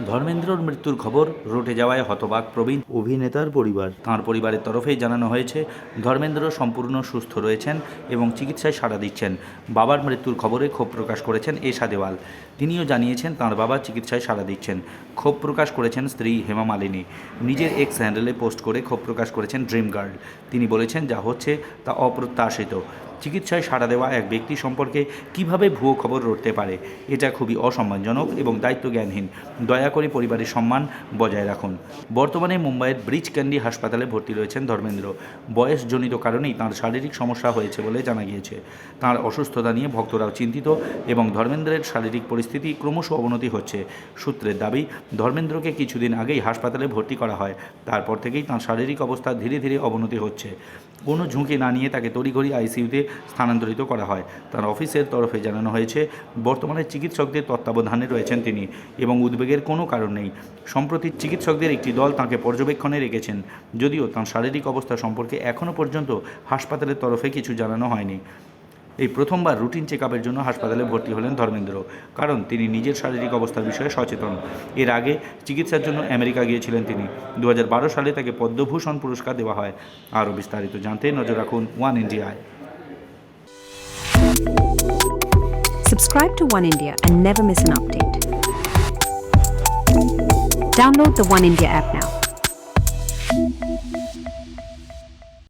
ধর্মেন্দ্রর মৃত্যুর খবর রটে যাওয়ায় হতবাক প্রবীণ অভিনেতার পরিবার। তাঁর পরিবারের তরফেই জানানো হয়েছে, ধর্মেন্দ্র সম্পূর্ণ সুস্থ রয়েছেন এবং চিকিৎসায় সাড়া দিচ্ছেন। বাবার মৃত্যুর খবরে ক্ষোভ প্রকাশ করেছেন এশা দেওয়াল। তিনিও জানিয়েছেন তাঁর বাবা চিকিৎসায় সাড়া দিচ্ছেন। ক্ষোভ প্রকাশ করেছেন স্ত্রী হেমা মালিনী। নিজের এক্স হ্যান্ডেলে পোস্ট করে ক্ষোভ প্রকাশ করেছেন ড্রিম গার্ল তিনি বলেছেন, যা হচ্ছে তা অপ্রত্যাশিত। চিকিৎসায় সাড়া দেওয়া এক ব্যক্তি সম্পর্কে কীভাবে ভুয়ো খবর রটতে পারে, এটা খুবই অসম্মানজনক এবং দায়িত্বজ্ঞানহীন। দয়া করে পরিবারের সম্মান বজায় রাখুন। বর্তমানে মুম্বাইয়ের ব্রিজ ক্যান্ডি হাসপাতালে ভর্তি রয়েছেন ধর্মেন্দ্র। বয়সজনিত কারণেই তাঁর শারীরিক সমস্যা হয়েছে বলে জানা গিয়েছে। তাঁর অসুস্থতা নিয়ে ভক্তরাও চিন্তিত এবং ধর্মেন্দ্রের শারীরিক পরিস্থিতি ক্রমশ অবনতি হচ্ছে। সূত্রের দাবি, ধর্মেন্দ্রকে কিছুদিন আগেই হাসপাতালে ভর্তি করা হয়। তারপর থেকেই তাঁর শারীরিক অবস্থা ধীরে ধীরে অবনতি হচ্ছে। কোনো ঝুঁকি না নিয়ে তাকে তড়িঘড়ি আইসিইউতে স্থানান্তরিত করা হয়। তার অফিসের তরফে জানানো হয়েছে, বর্তমানে চিকিৎসকদের তত্ত্বাবধানে রয়েছেন তিনি এবং উদ্বেগের কোনো কারণ নেই। সম্প্রতি চিকিৎসকদের একটি দল তাঁকে পর্যবেক্ষণে রেখেছেন, যদিও তাঁর শারীরিক অবস্থা সম্পর্কে এখনও পর্যন্ত হাসপাতালের তরফে কিছু জানানো হয়নি। এই প্রথমবার রুটিন চেক জন্য হাসপাতালে ভর্তি হলেন ধর্মেন্দ্র, কারণ তিনি নিজের শারীরিক অবস্থার বিষয়ে সচেতন এর আগে চিকিৎসার জন্য আমেরিকা গিয়েছিলেন তিনি দু হাজার বারো সালে তাকে পদ্মভূষণ পুরস্কার দেওয়া হয় আরও বিস্তারিত জানতে নজর রাখুন ওয়ান ইন্ডিয়ায় Subscribe to One India and never miss an update. Download the One India app now.